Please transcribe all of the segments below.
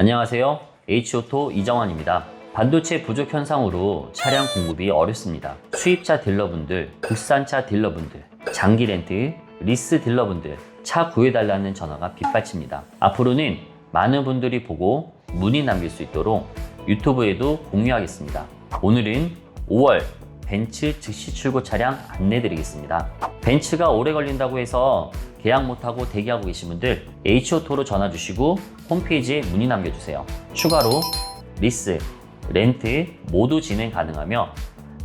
안녕하세요. H오토 이정환입니다. 반도체 부족 현상으로 차량 공급이 어렵습니다. 수입차 딜러분들, 국산차 딜러분들, 장기 렌트, 리스 딜러분들, 차 구해달라는 전화가 빗발칩니다. 앞으로는 많은 분들이 보고 문의 남길 수 있도록 유튜브에도 공유하겠습니다. 오늘은 5월 벤츠 즉시 출고 차량 안내 드리겠습니다. 벤츠가 오래 걸린다고 해서 계약 못하고 대기하고 계신 분들 H오토로 전화 주시고 홈페이지에 문의 남겨주세요. 추가로 리스, 렌트 모두 진행 가능하며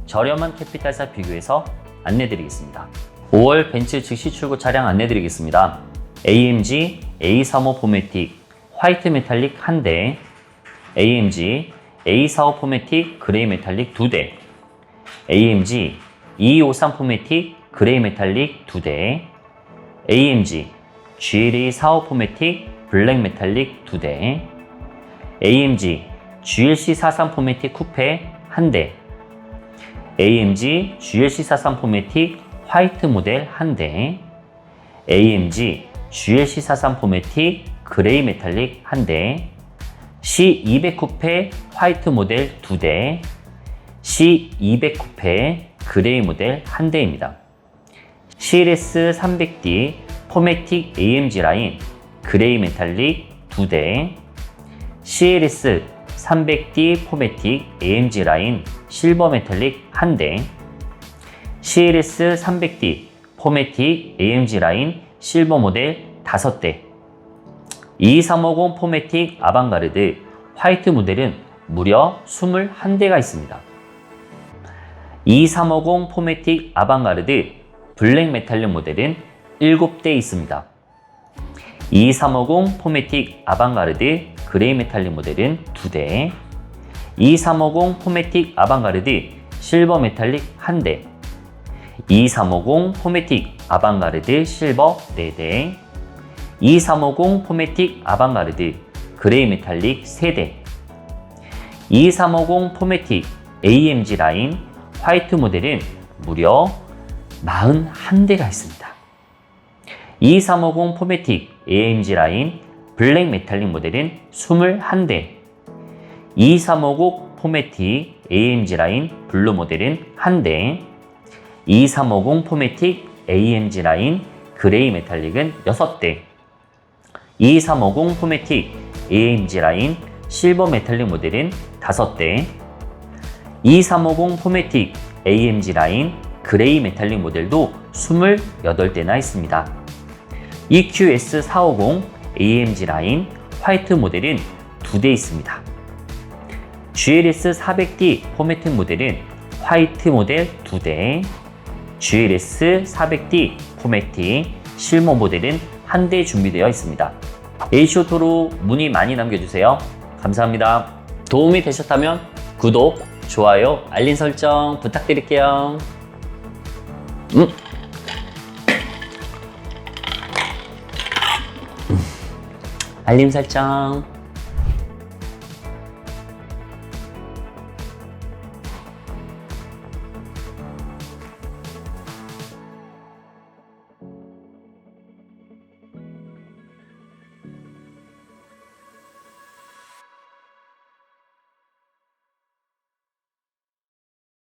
저렴한 캐피탈사 비교해서 안내 드리겠습니다. 5월 벤츠 즉시 출고 차량 안내 드리겠습니다. AMG A35 포매틱 화이트 메탈릭 1대, AMG A45 포매틱 그레이 메탈릭 2대, AMG 2253 포매틱 그레이 메탈릭 2대, AMG GLA 45 포매틱 블랙 메탈릭 2대, AMG GLC 43 포매틱 쿠페 1대, AMG GLC 43 포매틱 화이트 모델 1대, AMG GLC 43 포매틱 그레이 메탈릭 1대, C200 쿠페 화이트 모델 2대, C200 쿠페 그레이 모델 1대입니다. CLS 300D 포매틱 AMG 라인 그레이 메탈릭 2대, CLS 300D 포매틱 AMG 라인 실버 메탈릭 1대, CLS 300D 포매틱 AMG 라인 실버 모델 5대, 2350 포매틱 아방가르드 화이트 모델은 무려 21대가 있습니다. 2350 포매틱 아방가르드 블랙 메탈릭 모델은 7대 있습니다. 2350 포매틱 아방가르드 그레이 메탈릭 모델은 2대, 2350 포매틱 아방가르드 실버 메탈릭 1대, 2350 포매틱 아방가르드 실버 4대, 2350 포매틱 아방가르드 그레이 메탈릭 3대, 2350 포매틱 AMG 라인 화이트 모델은 무려 41대가 있습니다. 2350 포매틱 AMG 라인 블랙 메탈릭 모델은 21대, 2350 포매틱 AMG 라인 블루 모델은 1대, 2350 포매틱 AMG 라인 그레이 메탈릭은 6대, 2350 포매틱 AMG 라인 실버 메탈릭 모델은 5대, 2350 포매틱 AMG 라인 그레이 메탈릭 모델도 28대나 있습니다. EQS450 AMG 라인 화이트 모델은 2대 있습니다. GLS400D 포매틱 모델은 화이트 모델 2대, GLS400D 포매틱 실버 모델은 1대 준비되어 있습니다. H오토로 문의 많이 남겨주세요. 감사합니다. 도움이 되셨다면 구독, 좋아요, 알림 설정 부탁드릴게요. 음. 알림 설정.